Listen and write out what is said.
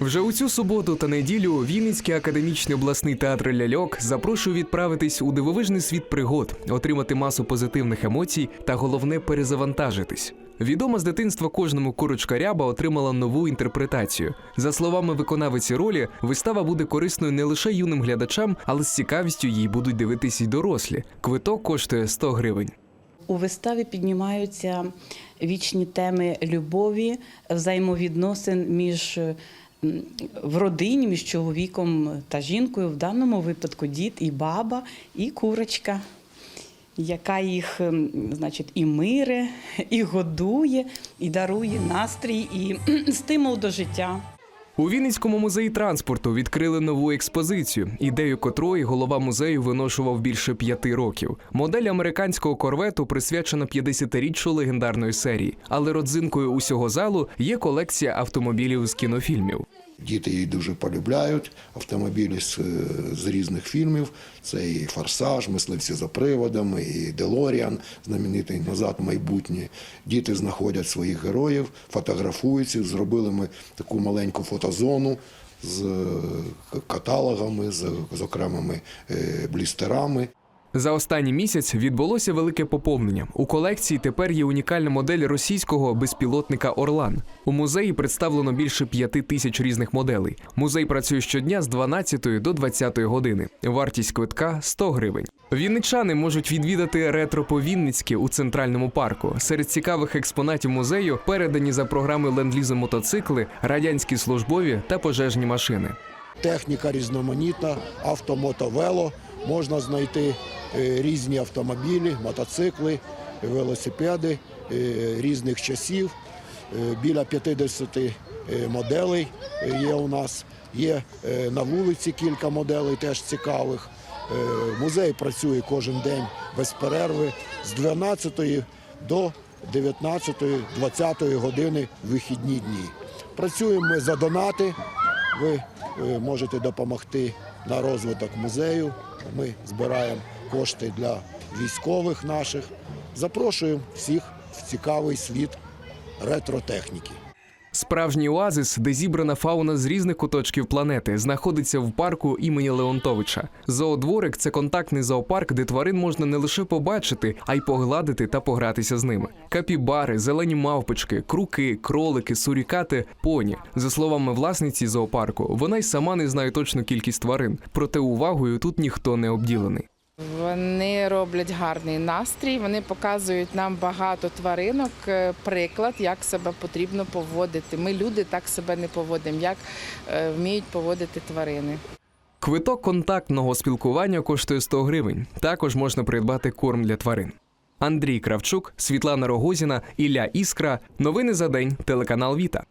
Вже у цю суботу та неділю Вінницький академічний обласний театр ляльок запрошує відправитись у дивовижний світ пригод, отримати масу позитивних емоцій та головне перезавантажитись. Відома з дитинства кожному курочка ряба отримала нову інтерпретацію. За словами виконавиці ролі, вистава буде корисною не лише юним глядачам, але з цікавістю її будуть дивитись і дорослі. Квиток коштує 100 гривень. У виставі піднімаються вічні теми любові, взаємовідносин між в родині, між чоловіком та жінкою, в даному випадку дід і баба, і курочка, яка їх, значить, і мире, і годує, і дарує настрій, і стимул до життя. У Вінницькому музеї транспорту відкрили нову експозицію, ідею котрої голова музею виношував більше п'яти років. Модель американського корвету присвячена 50-річчю легендарної серії, але родзинкою усього залу є колекція автомобілів з кінофільмів. Діти її дуже полюбляють. Автомобілі з, з різних фільмів. Це і Форсаж, мисливці за приводами, і Делоріан, знаменитий назад в майбутнє. Діти знаходять своїх героїв, фотографуються. Зробили ми таку маленьку фотозону з е, каталогами, з, з окремими е, блістерами. За останній місяць відбулося велике поповнення. У колекції тепер є унікальна модель російського безпілотника Орлан. У музеї представлено більше п'яти тисяч різних моделей. Музей працює щодня з 12 до 20 години. Вартість квитка 100 гривень. Вінничани можуть відвідати ретро по Вінницьки у центральному парку. Серед цікавих експонатів музею передані за програми ленд-лізу мотоцикли, радянські службові та пожежні машини. Техніка різноманітна, автомотовело. Можна знайти різні автомобілі, мотоцикли, велосипеди е, різних часів. Е, Біля 50 е, моделей е, є у нас. Є е, на вулиці кілька моделей теж цікавих. Е, Музей працює кожен день без перерви з 12 до 19-20 години вихідні дні. Працюємо ми за донати. Ви е, можете допомогти на розвиток музею. Ми збираємо кошти для військових наших. Запрошуємо всіх в цікавий світ ретротехніки. Справжній оазис, де зібрана фауна з різних куточків планети, знаходиться в парку імені Леонтовича. Зоодворик це контактний зоопарк, де тварин можна не лише побачити, а й погладити та погратися з ними. Капібари, зелені мавпочки, круки, кролики, сурікати, поні. За словами власниці зоопарку, вона й сама не знає точну кількість тварин, проте увагою тут ніхто не обділений. Вони роблять гарний настрій, вони показують нам багато тваринок, е, приклад, як себе потрібно поводити. Ми люди так себе не поводимо, як е, вміють поводити тварини. Квиток контактного спілкування коштує 100 гривень. Також можна придбати корм для тварин. Андрій Кравчук, Світлана Рогозіна, Ілля Іскра. Новини за день. Телеканал Віта.